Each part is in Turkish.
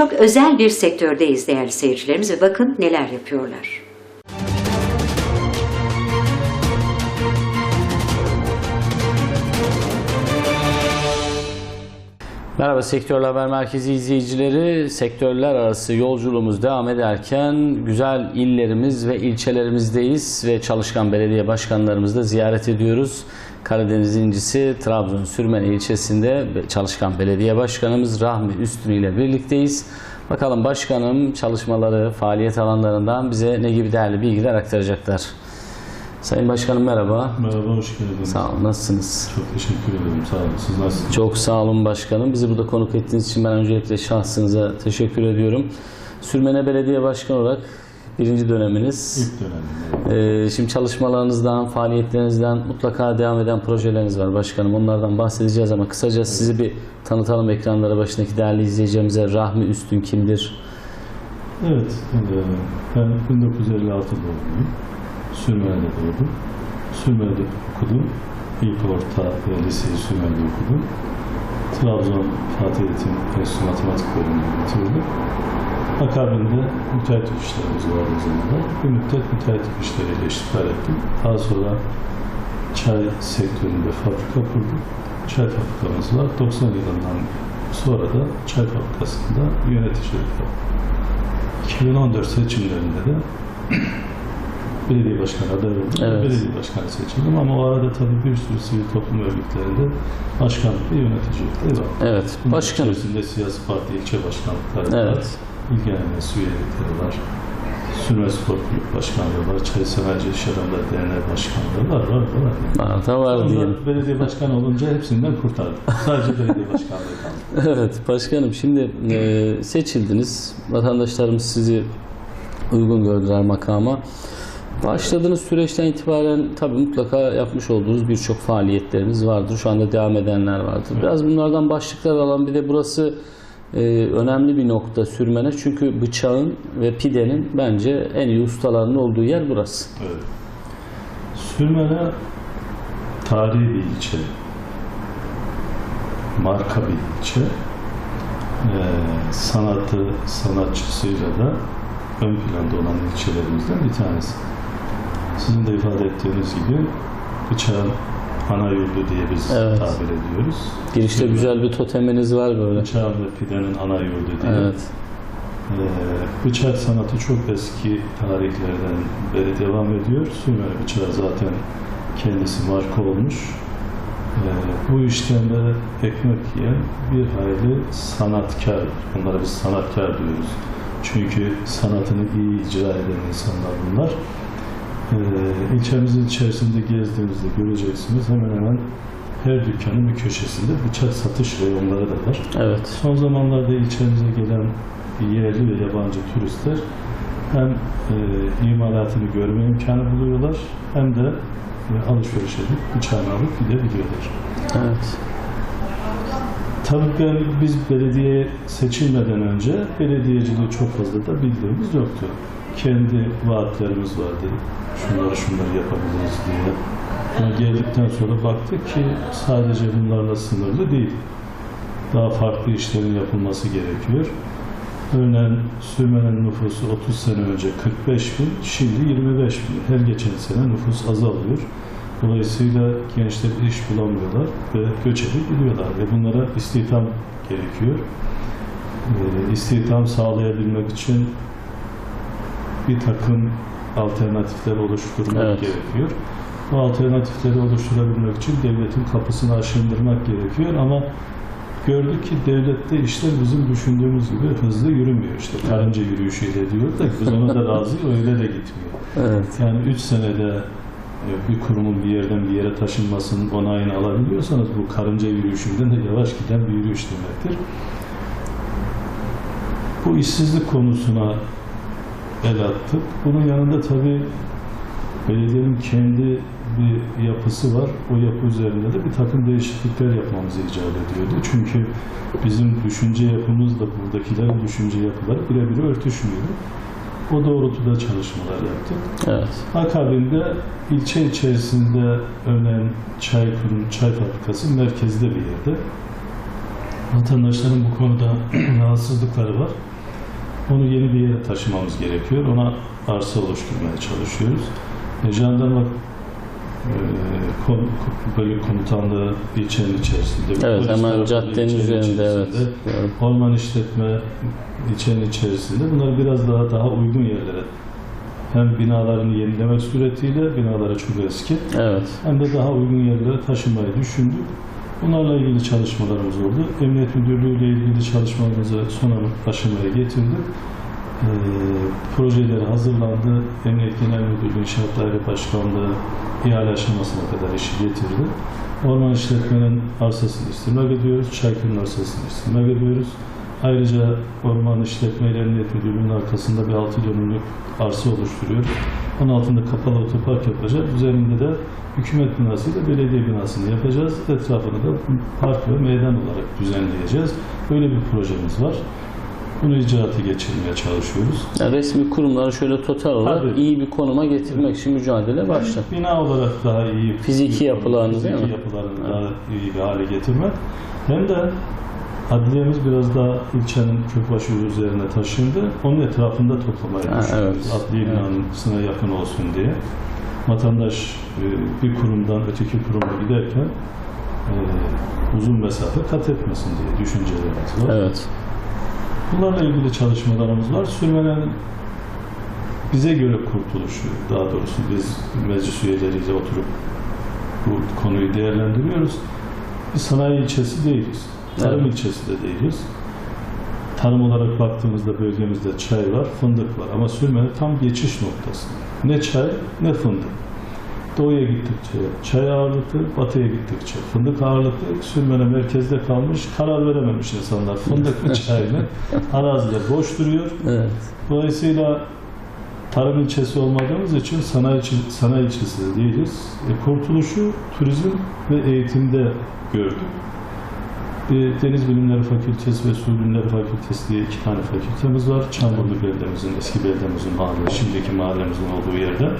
Çok özel bir sektördeyiz değerli seyircilerimiz ve bakın neler yapıyorlar. Merhaba Sektörler Haber Merkezi izleyicileri. Sektörler arası yolculuğumuz devam ederken güzel illerimiz ve ilçelerimizdeyiz ve çalışkan belediye başkanlarımızı da ziyaret ediyoruz. Karadeniz incisi Trabzon Sürmen ilçesinde çalışkan belediye başkanımız Rahmi Üstün ile birlikteyiz. Bakalım başkanım çalışmaları, faaliyet alanlarından bize ne gibi değerli bilgiler aktaracaklar. Sayın Başkanım merhaba. Merhaba, hoş geldiniz. Sağ olun, nasılsınız? Çok teşekkür ederim, sağ olun. Siz nasılsınız? Çok sağ olun başkanım. Bizi burada konuk ettiğiniz için ben öncelikle şahsınıza teşekkür ediyorum. Sürmene Belediye Başkanı olarak birinci döneminiz. İlk dönemim. Ee, şimdi çalışmalarınızdan, faaliyetlerinizden mutlaka devam eden projeleriniz var başkanım. Onlardan bahsedeceğiz ama kısaca sizi bir tanıtalım ekranlara başındaki değerli izleyicilerimize. Rahmi Üstün kimdir? Evet, e, ben 1956 doğumluyum. Sürmeli'de doğdum. Sürmeli'de okudum. İlk orta ve liseyi Sürmeli'de okudum. Trabzon Fatih Eğitim Enstitüsü Matematik bölümünü bitirdim. Akabinde müteahhit işlerimiz vardı o zamanlar. Bir müddet müteahhit işleriyle iştigal ettim. Daha sonra çay sektöründe fabrika kurdum. Çay fabrikamız var. 90 yılından sonra da çay fabrikasında yöneticilik yaptım. 2014 seçimlerinde de belediye başkanı adayı oldum. Evet. Belediye başkanı seçildim ama o arada tabii bir sürü sivil toplum örgütlerinde başkanlık ve yöneticilikleri var. Evet, başkanım. içerisinde siyasi parti ilçe başkanlıkları var. Evet. İlgilenmesi üyelikleri var. Sürme Spor Kulüp Başkanlığı var. Çay Sanayici İş Adamları Derneği Başkanlığı var. Var, var. Var da var diyeyim. Belediye başkanı olunca hepsinden kurtardım. Sadece belediye başkanlığı kaldı. Evet başkanım şimdi e, seçildiniz. Vatandaşlarımız sizi uygun gördüler makama. Başladığınız süreçten itibaren tabii mutlaka yapmış olduğunuz birçok faaliyetleriniz vardır. Şu anda devam edenler vardır. Biraz bunlardan başlıklar alan bir de burası e, önemli bir nokta sürmene. Çünkü bıçağın ve pidenin bence en iyi ustalarının olduğu yer burası. Evet. Sürmene tarihi bir ilçe. Marka bir ilçe. Ee, sanatı, sanatçısıyla da ön planda olan ilçelerimizden bir tanesi. Sizin de ifade ettiğiniz gibi bıçağın ana yurdu diye biz Evet. tabir ediyoruz. Girişte Sürmene, güzel bir toteminiz var böyle. Ve pidenin ana yurdu diye. Evet. Ee, bıçak sanatı çok eski tarihlerden beri devam ediyor. Sümer bıçağı zaten kendisi marka olmuş. Ee, bu işten de ekmek yiyen bir hayli sanatkar, bunlara biz sanatkar diyoruz. Çünkü sanatını iyi icra eden insanlar bunlar. Ee, ilçemizin içerisinde gezdiğimizde göreceksiniz hemen hemen her dükkanın bir köşesinde bıçak satış reyonları da var. Evet. Son zamanlarda ilçemize gelen yerli ve yabancı turistler hem e, imalatını görme imkanı buluyorlar hem de e, alışveriş edip bıçağını alıp gidebiliyorlar. Evet. Tabii ben, biz belediye seçilmeden önce belediyeciliği çok fazla da bildiğimiz yoktu. Kendi vaatlerimiz vardı. Şunları şunları yapabiliriz diye. Ama geldikten sonra baktık ki sadece bunlarla sınırlı değil. Daha farklı işlerin yapılması gerekiyor. Örneğin Sürmen'in nüfusu 30 sene önce 45 bin, şimdi 25 bin. Her geçen sene nüfus azalıyor. Dolayısıyla gençler iş bulamıyorlar ve göç edip gidiyorlar ve bunlara istihdam gerekiyor. Ee, istihdam sağlayabilmek için bir takım alternatifler oluşturmak Evet. gerekiyor. Bu alternatifleri oluşturabilmek için devletin kapısını aşındırmak gerekiyor ama gördük ki devlette işler bizim düşündüğümüz gibi hızlı yürümüyor. İşte karınca yürüyüşüyle diyor da biz ona da razı öyle de gitmiyor. Evet. Yani 3 senede e, bir kurumun bir yerden bir yere taşınmasının onayını alabiliyorsanız bu karınca yürüyüşünden de yavaş giden bir yürüyüş demektir. Bu işsizlik konusuna el attık. Bunun yanında tabii belediyenin kendi bir yapısı var. O yapı üzerinde de bir takım değişiklikler yapmamız icap ediyordu. Çünkü bizim düşünce yapımızla buradakilerin düşünce yapıları birebir örtüşmüyor. O doğrultuda çalışmalar yaptık. Evet. Akabinde ilçe içerisinde örneğin Çaykur'un çay fabrikası merkezde bir yerde. Vatandaşların bu konuda rahatsızlıkları var. Onu yeni bir yere taşımamız gerekiyor. Ona arsa oluşturmaya çalışıyoruz. E, jandarma e, bölük komutanlığı ilçenin içerisinde. Evet hemen caddenin üzerinde evet. Orman işletme ilçenin içerisinde. Bunları biraz daha daha uygun yerlere hem binalarını yenilemek suretiyle binaları çok eski Evet. hem de daha uygun yerlere taşımayı düşündük. Bunlarla ilgili çalışmalarımız oldu. Emniyet Müdürlüğü ile ilgili çalışmalarımızı son aşamaya getirdik. Ee, projeleri hazırlandı. Emniyet Genel Müdürlüğü, İnşaat Daire Başkanlığı ihale aşamasına kadar işi getirdi. Orman işletmenin arsasını istirmek ediyoruz. Çaykır'ın arsasını istirmek ediyoruz. Ayrıca Orman İşletme ile Emniyet Müdürlüğü'nün arkasında bir 6 dönümlük arsa oluşturuyor. Onun altında kapalı otopark yapacağız. Üzerinde de hükümet binası ile belediye binasını yapacağız. Etrafını da park ve meydan olarak düzenleyeceğiz. Böyle bir projemiz var. Bunu icraatı geçirmeye çalışıyoruz. Yani resmi kurumları şöyle total olarak Tabii. iyi bir konuma getirmek için mücadele başladı. Bina olarak daha iyi Fiziki yapılarını fiziki yapılarını daha iyi bir hale getirmek. Hem de adliyemiz biraz daha ilçenin kökbaşı üzerine taşındı. Onun etrafında toplamaya Ha, evet. Adliye binasına yakın olsun diye. Vatandaş e, bir kurumdan öteki kuruma giderken e, uzun mesafe kat etmesin diye düşüncelerimiz var. Evet. Bunlarla ilgili çalışmalarımız var. Sürmenin bize göre kurtuluşu, daha doğrusu biz meclis üyeleriyle oturup bu konuyu değerlendiriyoruz. Bir sanayi ilçesi değiliz. Tarım Evet. ilçesi de değiliz. Tarım olarak baktığımızda bölgemizde çay var, fındık var ama Sürmene tam geçiş noktası. Ne çay ne fındık. Doğuya gittikçe çay ağırlıklı, batıya gittikçe fındık ağırlıklı. Sürmene merkezde kalmış, karar verememiş insanlar. Fındık mı çay mı? Araziler boş duruyor. Evet. Dolayısıyla tarım ilçesi olmadığımız için sanayi, sanayi ilçesi de değiliz. E, kurtuluşu turizm ve eğitimde gördük. Bir Deniz Bilimleri Fakültesi ve Su Bilimleri Fakültesi diye iki tane fakültemiz var. Çamburlu beldemizin, eski beldemizin mahalle, şimdiki mahallemizin olduğu yerde.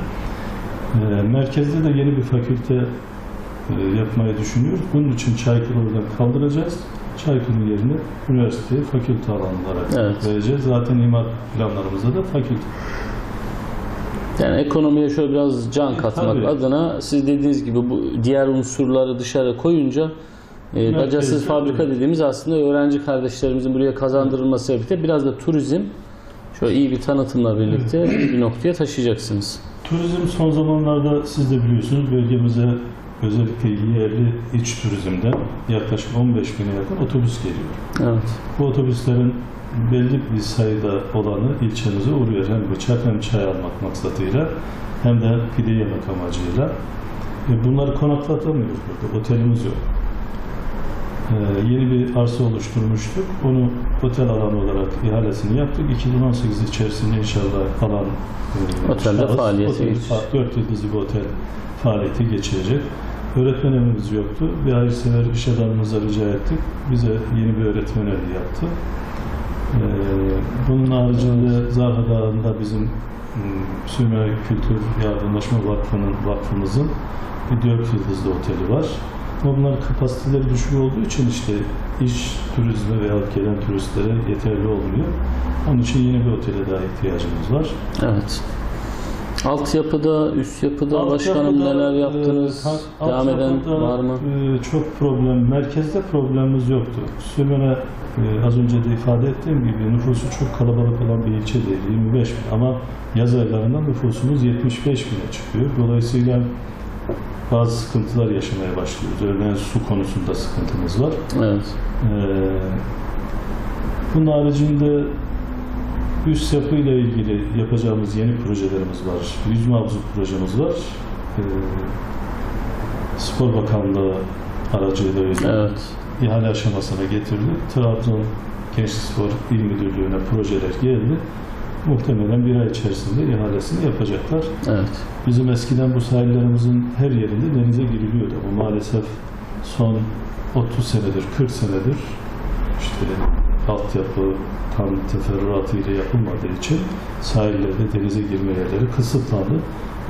E, merkezde de yeni bir fakülte e, yapmayı düşünüyoruz. Bunun için Çaykur'u oradan kaldıracağız. Çaykur'un yerine üniversiteye fakülte alanı olarak Evet. vereceğiz. Zaten imar planlarımızda da fakülte. Yani ekonomiye şöyle biraz can katmak Tabii. adına siz dediğiniz gibi bu diğer unsurları dışarı koyunca e, bacasız fabrika dediğimiz aslında öğrenci kardeşlerimizin buraya kazandırılması birlikte biraz da turizm şöyle iyi bir tanıtımla birlikte bir noktaya taşıyacaksınız. Turizm son zamanlarda siz de biliyorsunuz bölgemize özellikle yerli iç turizmden yaklaşık 15 bine yakın otobüs geliyor. Evet. Bu otobüslerin belli bir sayıda olanı ilçemize uğruyor. Hem bıçak hem çay almak maksadıyla hem de pide yemek amacıyla. E, bunları konaklatamıyoruz burada. Otelimiz yok. E, yeni bir arsa oluşturmuştuk. Onu otel alanı olarak ihalesini yaptık. 2018 içerisinde inşallah alan e, Otelde şahıs, faaliyete otel- geçecek. 4 yıldızlı bir otel faaliyeti geçirecek. Öğretmen evimiz yoktu. Bir hayırsever iş adamımıza rica ettik. Bize yeni bir öğretmen evi yaptı. Ee, bunun haricinde Zarha Dağı'nda bizim m, Sürmene Kültür Yardımlaşma Vakfı'nın vakfımızın bir dört yıldızlı oteli var. Ama bunların kapasiteleri düşük olduğu için işte iş turizmi veya gelen turistlere yeterli olmuyor. Onun için yeni bir otele daha ihtiyacımız var. Evet. Altyapıda, üst yapıda başkanım Altyapıda, neler e, yaptınız? ha- Devam eden var mı? e, çok problem, merkezde problemimiz yoktu. Sürmene e, az önce de ifade ettiğim gibi nüfusu çok kalabalık olan bir ilçe değil, 25 bin. Ama yaz aylarında nüfusumuz 75 bine çıkıyor. Dolayısıyla bazı sıkıntılar yaşamaya başlıyoruz. Örneğin su konusunda sıkıntımız var. Evet. Ee, bunun haricinde üst yapıyla ilgili yapacağımız yeni projelerimiz var. Yüzme havuzu projemiz var. Ee, Spor Bakanlığı aracılığıyla Evet. ihale aşamasına getirdik. Trabzon Gençlik Spor İl Müdürlüğü'ne projeler geldi. Muhtemelen bir ay içerisinde ihalesini yapacaklar. Evet. Bizim eskiden bu sahillerimizin her yerinde denize giriliyordu ama maalesef son 30 senedir, 40 senedir işte altyapı tam teferruatı ile yapılmadığı için sahillerde denize girme yerleri kısıtlandı.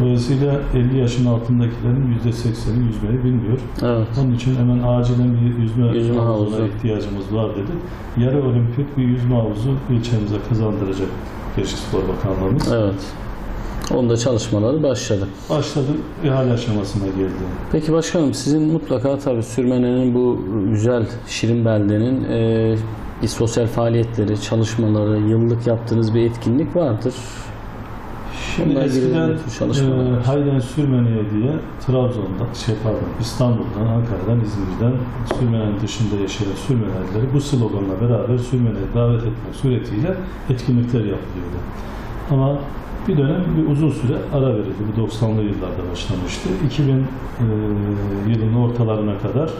Dolayısıyla 50 yaşın altındakilerin %80'i yüzmeyi bilmiyor. Evet. Onun için hemen acilen bir yüzme, Yüzme havuzuna havuzu. ihtiyacımız var dedi. Yarı olimpik bir yüzme havuzu ilçemize kazandıracak Gençlik Spor Bakanlığımız. Evet. Onda çalışmaları başladı. Başladı, ihale aşamasına geldi. Peki başkanım sizin mutlaka tabii Sürmene'nin bu güzel şirin beldenin e, sosyal faaliyetleri, çalışmaları, yıllık yaptığınız bir etkinlik vardır. Bununla eskiden e? Hayden Sürmeniye diye Trabzon'dan, şey pardon İstanbul'dan, Ankara'dan, İzmir'den Sürmenen dışında yaşayan Sürmenelileri bu sloganla beraber Sürmeneye davet etmek suretiyle etkinlikler yapılıyordu. Ama bir dönem bir uzun süre ara verildi. Bu 90'lı yıllarda başlamıştı. 2000 e, yılın ortalarına kadar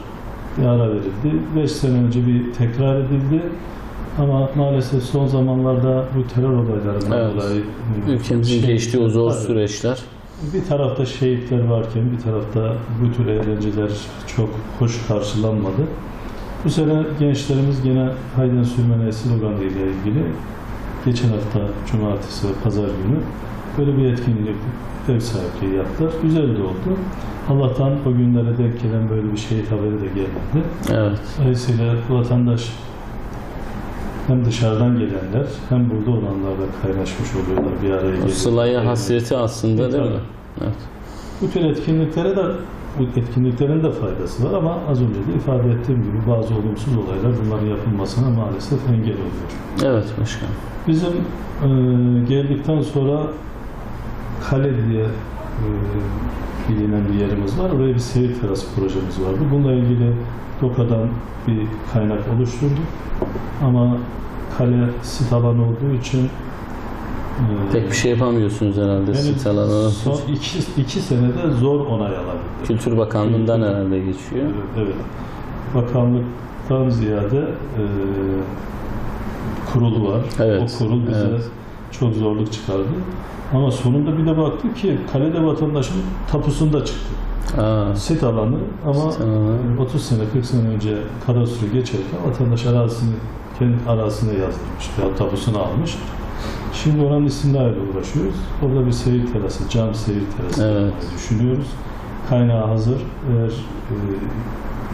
bir ara verildi. 5 sene önce bir tekrar edildi. Ama maalesef son zamanlarda bu terör olaylarından Evet. dolayı e, Ülkemizin şey- geçtiği o zor Tabii. süreçler. bir tarafta şehitler varken bir tarafta bu tür eğlenceler çok hoş karşılanmadı. Bu sene gençlerimiz gene Hayden Sürmene sloganı ile ilgili geçen hafta cumartesi ve pazar günü böyle bir etkinlik ev sahipliği yaptılar. Güzel de oldu. Allah'tan o günlere denk gelen böyle bir şehit haberi de gelmedi. Evet. Dolayısıyla vatandaş hem dışarıdan gelenler hem burada olanlarla kaynaşmış oluyorlar bir araya gelip. sılaya hasreti aslında değil mi? Evet. Bu tür etkinliklere de bu etkinliklerin de faydası var ama az önce de ifade ettiğim gibi bazı olumsuz olaylar bunların yapılmasına maalesef engel oluyor. Evet başkanım. Bizim e, geldikten sonra Kale diye e, bilinen bir yerimiz var. Oraya bir seyir terası projemiz vardı. Bununla ilgili DOKA'dan bir kaynak oluşturduk. Ama kale sit alanı olduğu için e, Pek bir şey yapamıyorsunuz herhalde benim sit alanı. son iki, iki senede zor onay alabildim. Kültür Bakanlığı'ndan herhalde geçiyor. Evet, evet. Bakanlıktan ziyade e, kurulu var. Evet, O kurul bize evet. çok zorluk çıkardı. Ama sonunda bir de baktık ki kalede vatandaşın tapusunda çıktı. Aa, Sit alanı ama Sit alanı. e, 30 sene 40 sene önce kadastro geçerken vatandaş arazisini kendi arazisine yazdırmış veya tapusunu almış. Şimdi oranın isimlerle uğraşıyoruz. Orada bir seyir terası, cam seyir terası Evet. düşünüyoruz. Kaynağı hazır. Eğer e,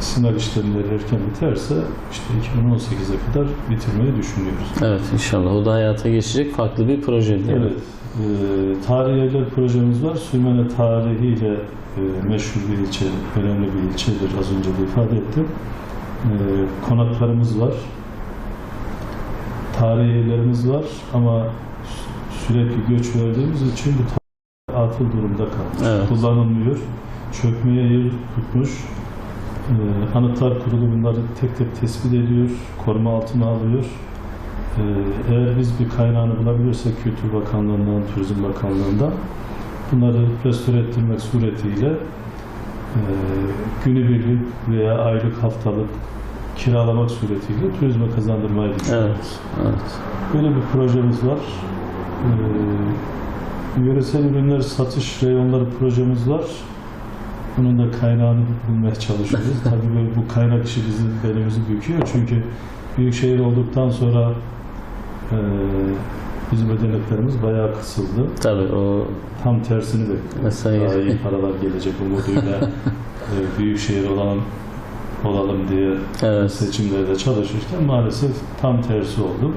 isimler işlemleri erken biterse işte 2018'e kadar bitirmeyi düşünüyoruz. evet inşallah o da hayata geçecek farklı bir proje. Evet. E, tarihi evler projemiz var. Sürmene tarihiyle e, meşhur bir ilçe, önemli bir ilçedir. Az önce de ifade ettim. E, konaklarımız var. Tarihi evlerimiz var ama sü- sürekli göç verdiğimiz için bu atıl durumda kalmış. Evet. Kullanılmıyor. Çökmeye yer tutmuş. E, Anıtlar Kurulu bunları tek tek tespit ediyor, koruma altına alıyor. Ee, Eğer biz bir kaynağını bulabilirsek Kültür Bakanlığı'ndan, Turizm Bakanlığı'ndan bunları restore ettirmek suretiyle e, günübirlik veya aylık haftalık kiralamak suretiyle turizme kazandırmayı düşünüyoruz. Evet, evet. Böyle bir projemiz var. Ee, yöresel ürünler satış reyonları projemiz var. Bunun da kaynağını bulmaya çalışıyoruz. Tabii böyle bu kaynak işi bizim belimizi büküyor. Çünkü büyük şehir olduktan sonra e, bizim ödeneklerimiz bayağı kısıldı. Tabii o Tam tersini bekliyoruz. Daha iyi paralar gelecek umuduyla e, büyük şehir olan olalım diye evet. seçimlerde çalışırken maalesef tam tersi oldu.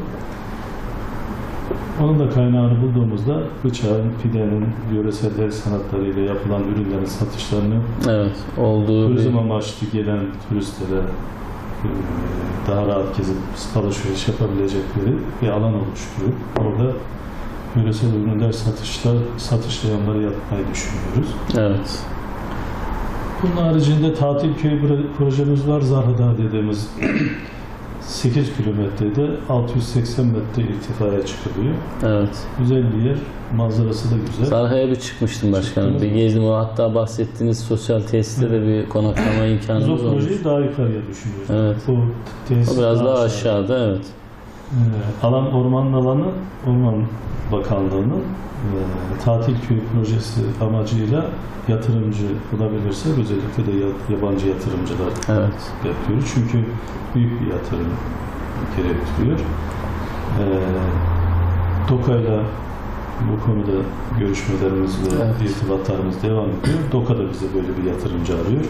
Onun da kaynağını bulduğumuzda bıçağın, pidenin, yöresel el sanatlarıyla yapılan ürünlerin satışlarını Evet. Olduğu turizm bir amaçlı gelen turistlere e, daha rahat gezip alışveriş yapabilecekleri bir alan oluşturup orada yöresel ürünler satışlar, satışlayanları yapmayı düşünüyoruz. evet. Bunun haricinde tatil köyü pro- projemiz var. Zahra dediğimiz 8 kilometrede 680 metre irtifaya çıkılıyor. Evet. Güzel bir yer. Manzarası da güzel. Zarha'ya bir çıkmıştım başkanım. Bir gezdim o hatta bahsettiğiniz sosyal tesiste de bir konaklama Biz o imkanımız olmuş. projeyi daha yukarıya düşünüyoruz. Evet. Tesis O biraz daha aşağı. aşağıda evet. Ee, alan ormanın alanı Orman Bakanlığı'nın e, tatil köyü projesi amacıyla yatırımcı bulabilirsek özellikle de ya- yabancı yatırımcılar Evet. yapıyoruz. Çünkü büyük bir yatırım. gerektiriyor. Ee, DOKA'yla bu konuda görüşmelerimiz ve Evet. irtibatlarımız devam ediyor. DOKA da bize böyle bir yatırımcı arıyor.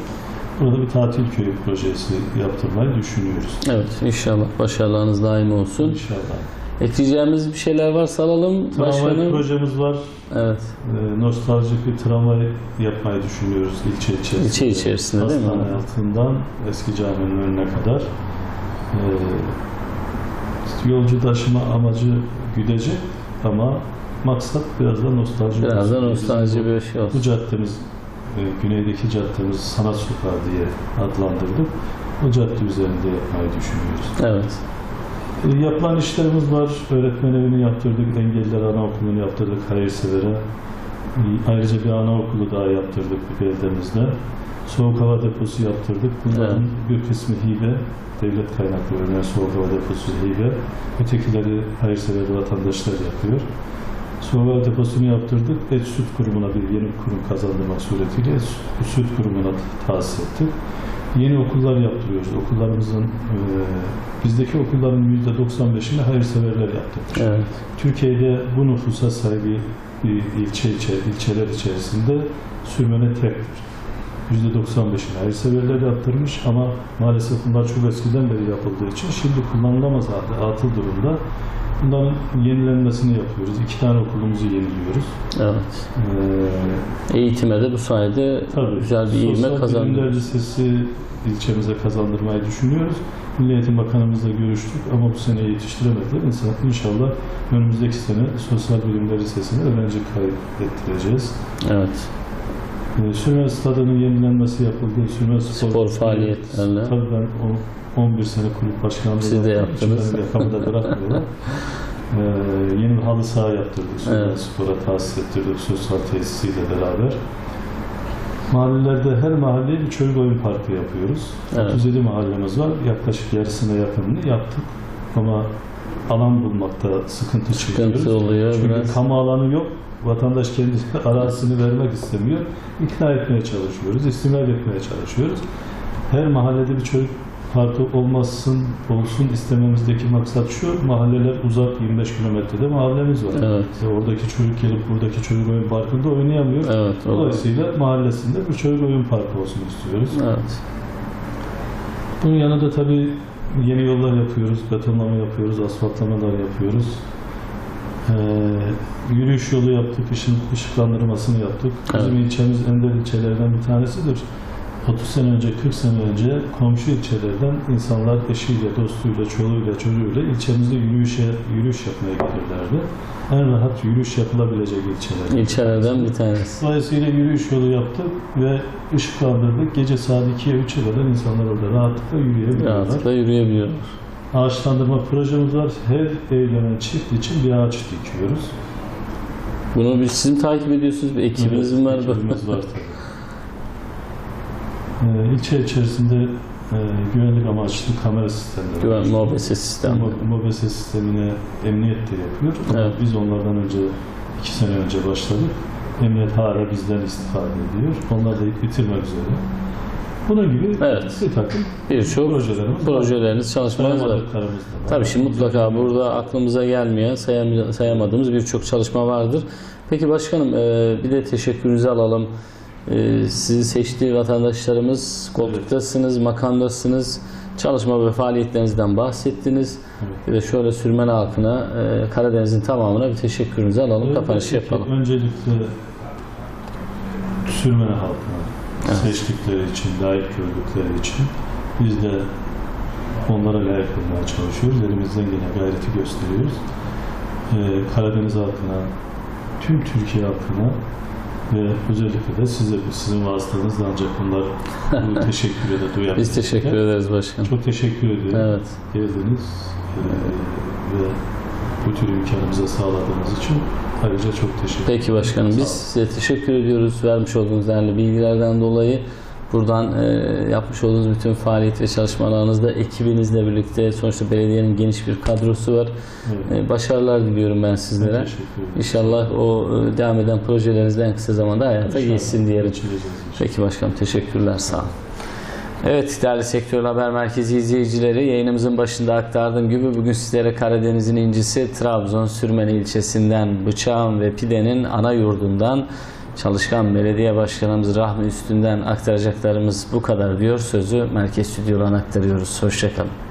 Burada bir tatil köyü projesi yaptırmayı düşünüyoruz. Evet inşallah başarılarınız daim olsun. İnşallah. Ekleyeceğimiz bir şeyler varsa alalım Tramvay başkanım. projemiz var. Evet. Ee, nostaljik bir tramvay yapmayı düşünüyoruz ilçe içerisinde. İlçe içerisinde değil mi? Hastane altından eski caminin önüne kadar. Ee, yolcu taşıma amacı güdecek ama maksat biraz da nostalji. Biraz da nostalji bir şey Bu olsun. caddemiz, e, güneydeki caddemiz Sanat Sokağı diye adlandırdık. O cadde üzerinde yapmayı düşünüyoruz. Evet. E, Yapılan işlerimiz var. Öğretmen evini yaptırdık, engelliler anaokulunu yaptırdık hayırsever'e. E, Ayrıca bir anaokulu daha yaptırdık bir beldemizde. Soğuk hava deposu yaptırdık. Bunların bir kısmı hibe, devlet kaynaklı örneğin soğuk hava deposu hibe. Ötekileri hayırsever vatandaşlar yapıyor. Soğuk hava deposunu yaptırdık. Et Süt Kurumu'na bir yeni kurum kazandırmak suretiyle Et Süt Kurumu'na tahsis ettik. Yeni okullar yaptırıyoruz. Okullarımızın, e, bizdeki okulların %95'ini hayırseverler yaptırmış. Evet. Türkiye'de bu nüfusa sahip bir ilçe, ilçe ilçeler içerisinde sürmene tektir. %95'ini hayırseverler yaptırmış ama maalesef bunlar çok eskiden beri yapıldığı için şimdi kullanılamaz halde atıl durumda. Bunların yenilenmesini yapıyoruz. İki tane okulumuzu yeniliyoruz. Evet. Ee, Eğitime de bu sayede Tabii. güzel bir ivme Sosyal kazandı. Bilimler Lisesi ilçemize kazandırmayı düşünüyoruz. Milli Eğitim Bakanımızla görüştük ama bu sene yetiştiremediler. İnşallah- İnşallah önümüzdeki sene Sosyal Bilimler Lisesi'ne öğrenci kaydettireceğiz. Evet. Ee, Sürmez Stadı'nın yenilenmesi yapıldı. Sürmez Spor faaliyetlerine. Tabii ben on- 11 sene kulüp başkanlığı Siz de yaptınız. benim yakamı da bırakmıyorlar. Ee, yeni bir halı saha yaptırdık. Sürmez Evet. Spor'a tahsis ettirdik sosyal tesisiyle beraber. Mahallelerde her mahalleye bir çocuk oyun parkı yapıyoruz. Evet. 37 mahallemiz var. Yaklaşık yarısına yakınını yaptık. Ama alan bulmakta sıkıntı çekiyoruz. Sıkıntı oluyor Çünkü biraz. kamu alanı yok. Vatandaş kendi arazisini vermek istemiyor. İkna etmeye çalışıyoruz, istimlak etmeye çalışıyoruz. Her mahallede bir çocuk parkı olmasın, olsun istememizdeki maksat şu, mahalleler uzak 25 kilometrede mahallemiz var. Evet. E, oradaki çocuk gelip buradaki çocuk oyun parkında oynayamıyor. Evet. Dolayısıyla mahallesinde bir çocuk oyun parkı olsun istiyoruz. Evet. Bunun yanında tabii yeni yollar yapıyoruz, betonlama yapıyoruz, asfaltlamalar yapıyoruz. Ee, yürüyüş yolu yaptık, ışın, ışıklandırmasını yaptık. Bizim ilçemiz ender ilçelerden bir tanesidir. 30 sene önce, 40 sene önce komşu ilçelerden insanlar eşiyle, dostuyla, çoluğuyla, çocuğuyla ilçemizde yürüyüşe, yürüyüş yapmaya gelirlerdi. En rahat yürüyüş yapılabilecek ilçeler. İlçelerden bir tanesi. Dolayısıyla yürüyüş yolu yaptık ve ışıklandırdık. Gece saat 2'ye 3'e kadar insanlar orada rahatlıkla yürüyebiliyorlar. Rahatlıkla yürüyebiliyor. Ağaçlandırma projemiz var. Her evlenen çift için bir ağaç dikiyoruz. Bunu biz sizin takip ediyorsunuz. Bir ekibiniz mi var? ekibimiz var tabii. Ee, ilçe içerisinde e, güvenlik amaçlı kamera sistemleri Güven var. MOBS sistem. Sistemine emniyet de yapıyor. Evet. Biz onlardan önce, iki sene önce başladık. Emniyet hala bizden istifade ediyor. Onlar da bitirmek üzere. Bunun gibi Evet. bir takım Birçok projelerimiz projeleriniz, çalışmalarınız var. Tabii şimdi mutlaka burada aklımıza gelmeyen, sayam- sayamadığımız birçok çalışma vardır. Peki başkanım e, bir de teşekkürünüzü alalım. E, Sizi seçtiği vatandaşlarımız, koltuktasınız, makamdasınız. Çalışma ve faaliyetlerinizden bahsettiniz. Evet. De şöyle Sürmen halkına, e, Karadeniz'in tamamına bir teşekkürünüzü alalım. Evet, Kapanışı yapalım. Öncelikle Sürmene halkına Evet. seçtikleri için, layık gördükleri için biz de onlara layık olmaya çalışıyoruz. Elimizden gelen gayreti gösteriyoruz. Ee, Karadeniz halkına, tüm Türkiye halkına ve özellikle de size, sizin vasıtanızla ancak bunlar bu teşekkürü de duyabilirler. Biz teşekkür ederiz başkanım. Çok teşekkür ediyorum. Evet. Geldiniz ee, ve bu tür imkanımıza sağladığınız için ayrıca çok teşekkür ederim. Peki başkanım biz size teşekkür ediyoruz vermiş olduğunuz değerli bilgilerden dolayı. Buradan e, yapmış olduğunuz bütün faaliyet ve çalışmalarınızda ekibinizle birlikte sonuçta belediyenin geniş bir kadrosu var. Evet. E, başarılar diliyorum ben sizlere. İnşallah o e, devam eden projelerinizde en kısa zamanda hayata geçsin diyelim. Peki başkanım teşekkürler sağ olun. Evet değerli Sektör Haber Merkezi izleyicileri yayınımızın başında aktardığım gibi bugün sizlere Karadeniz'in incisi Trabzon Sürmeni ilçesinden bıçağın ve pidenin ana yurdundan çalışkan belediye başkanımız Rahmi Üstünden aktaracaklarımız bu kadar diyor. Sözü merkez stüdyodan aktarıyoruz. Hoşçakalın.